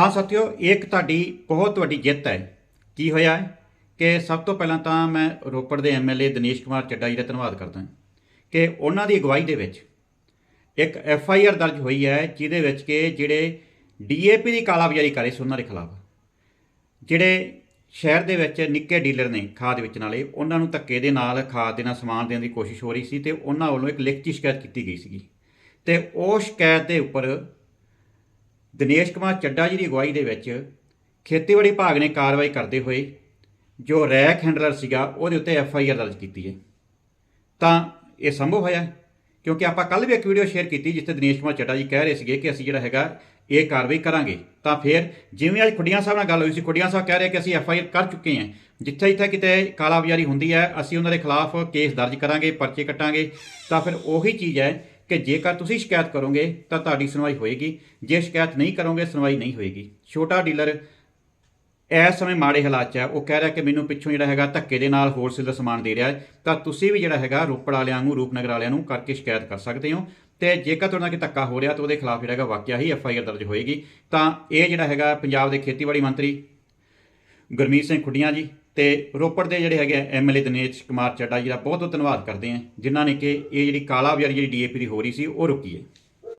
ਤਾਂ ਸਾਥੀਓ, ਇੱਕ ਤੁਹਾਡੀ ਬਹੁਤ ਵੱਡੀ ਜਿੱਤ ਹੈ। ਕੀ ਹੋਇਆ ਹੈ? ਕਿ ਸਭ ਤੋਂ ਪਹਿਲਾਂ ਤਾਂ ਮੈਂ ਰੋਪੜ ਦੇ ਐਮਐਲਏ ਦਿਨੇਸ਼ ਕੁਮਾਰ ਚੱਡਾ ਜੀ ਦਾ ਧੰਨਵਾਦ ਕਰਦਾ ਕਿ ਉਹਨਾਂ ਦੀ ਅਗਵਾਈ ਦੇ ਵਿੱਚ ਇੱਕ ਐਫ ਆਈ ਆਰ ਦਰਜ ਹੋਈ ਹੈ, ਜਿਹਦੇ ਵਿੱਚ ਕਿ ਜਿਹੜੇ ਡੀਏਪੀ ਦੀ ਕਾਲਾਬਾਜ਼ਾਰੀ ਕਰੇ ਸੀ ਉਹਨਾਂ ਦੇ ਖਿਲਾਫ। ਜਿਹੜੇ ਸ਼ਹਿਰ ਦੇ ਵਿੱਚ ਨਿੱਕੇ ਡੀਲਰ ਨੇ ਖਾਦ ਵੇਚਣ ਵਾਲੇ, ਉਹਨਾਂ ਨੂੰ ਧੱਕੇ ਦੇ ਨਾਲ ਖਾਦ ਦੇ ਨਾਲ ਸਮਾਨ ਦੇਣ ਦੀ ਕੋਸ਼ਿਸ਼ ਹੋ ਰਹੀ ਸੀ ਤੇ ਉਹਨਾਂ ਵੱਲੋਂ ਇੱਕ ਲਿਖਤੀ ਸ਼ਿਕਾਇਤ ਕੀਤੀ ਗਈ ਸੀਗੀ। ਤੇ ਉਹ ਸ਼ਿਕਾਇਤ ਦੇ ਉੱਪਰ ਦਿਨੇਸ਼ ਕੁਮਾਰ ਚੱਡਾ ਜੀ ਦੀ ਅਗਵਾਈ ਦੇ ਵਿੱਚ ਖੇਤੀਬਾੜੀ ਵਿਭਾਗ ਨੇ ਕਾਰਵਾਈ ਕਰਦੇ ਹੋਏ ਜੋ ਰੈਕ ਹੈਂਡਲਰ ਸੀਗਾ, ਉਹਦੇ ਉੱਤੇ ਐਫ ਆਈ ਆਰ ਦਰਜ ਕੀਤੀ ਹੈ। ਤਾਂ ਇਹ ਸੰਭਵ ਹੋਇਆ ਕਿਉਂਕਿ ਆਪਾਂ ਕੱਲ ਵੀ ਇੱਕ ਵੀਡੀਓ ਸ਼ੇਅਰ ਕੀਤੀ ਜਿੱਥੇ ਦਿਨੇਸ਼ ਕੁਮਾਰ ਚੱਡਾ ਜੀ ਕਹਿ ਰਹੇ ਸੀਗੇ ਕਿ ਅਸੀਂ ਜਿਹੜਾ ਹੈਗਾ, ਇਹ ਕਾਰਵਾਈ ਕਰਾਂਗੇ। ਤਾਂ ਫਿਰ ਜਿਵੇਂ ਅੱਜ ਖੁੱਡੀਆਂ ਸਾਹਿਬ ਨਾਲ ਗੱਲ ਹੋਈ ਸੀ, ਖੁੱਡੀਆਂ ਸਾਹਿਬ ਕਹਿ ਰਹੇ ਕਿ ਅਸੀਂ ਐਫ ਆਈ ਆਰ ਕਰ ਚੁੱਕੇ ਹਾਂ। ਜਿੱਥੇ ਜਿੱਥੇ ਕਿਤੇ ਕਾਲਾਬਾਜ਼ਾਰੀ ਹੁੰਦੀ ਹੈ, ਅਸੀਂ ਉਹਨਾਂ ਦੇ ਖਿਲਾਫ ਕੇਸ ਦਰਜ ਕਰਾਂਗੇ, ਪਰਚੇ ਕੱਟਾਂਗੇ। ਤਾਂ ਫਿਰ ਉਹੀ ਚੀਜ਼ ਹੈ ਕਿ ਜੇਕਰ ਤੁਸੀਂ ਸ਼ਿਕਾਇਤ ਕਰੋਗੇ ਤਾਂ ਤੁਹਾਡੀ ਸੁਣਵਾਈ ਹੋਏਗੀ। ਜੇ ਸ਼ਿਕਾਇਤ ਨਹੀਂ ਕਰੋਗੇ, ਸੁਣਵਾਈ ਨਹੀਂ ਹੋਏਗੀ। ਛੋਟਾ ਡੀਲਰ ਇਸ ਸਮੇਂ ਮਾੜੇ ਹਾਲਾਤ 'ਚ ਹੈ। ਉਹ ਕਹਿ ਰਿਹਾ ਕਿ ਮੈਨੂੰ ਪਿੱਛੋਂ ਜਿਹੜਾ ਹੈਗਾ ਧੱਕੇ ਦੇ ਨਾਲ ਹੋਲਸੇਲ ਦਾ ਸਮਾਨ ਦੇ ਰਿਹਾ ਹੈ। ਤਾਂ ਤੁਸੀਂ ਵੀ ਜਿਹੜਾ ਹੈਗਾ ਰੋਪੜ ਵਾਲਿਆਂ ਨੂੰ ਰੂਪਨਗਰ ਵਾਲਿਆਂ ਨੂੰ ਕਰਕੇ ਸ਼ਿਕਾਇਤ ਕਰ ਸਕਦੇ ਹੋ। ਤੇ ਜੇਕਰ ਤੁਹਾਡੇ ਨਾਲ ਧੱਕਾ ਹੋ ਰਿਹਾ ਤਾਂ ਉਹਦੇ ਖਿਲਾਫ ਜਿਹੜਾ ਹੈਗਾ ਵਾਕਿਆ ਹੀ ਐਫ ਆਈ ਆਰ ਦਰਜ ਹੋਏਗੀ। ਤਾਂ ਇਹ ਜਿਹੜਾ ਹੈਗਾ ਪੰਜਾਬ ਦੇ ਖੇਤੀਬਾੜੀ ਮੰਤਰੀ ਗੁਰਮੀਤ ਸਿੰਘ ਖੁੱਡੀਆਂ ਜੀ ਤੇ ਰੋਪੜ ਦੇ ਜਿਹੜੇ ਹੈਗੇ ਐਮਐਲਏ ਦਿਨੇਸ਼ ਕੁਮਾਰ ਚੱਡਾ ਜੀ ਦਾ ਬਹੁਤ ਬਹੁਤ ਧੰਨਵਾਦ ਕਰਦੇ ਹਾਂ, ਜਿਨ੍ਹਾਂ ਨੇ ਕਿ ਇਹ ਜਿਹੜੀ ਕਾਲਾ ਬਾਜ਼ਾਰੀ ਜਿਹੜੀ ਡੀਏਪੀ ਦੀ ਹੋ ਰਹੀ ਸੀ, ਉਹ ਰੁਕੀ ਹੈ।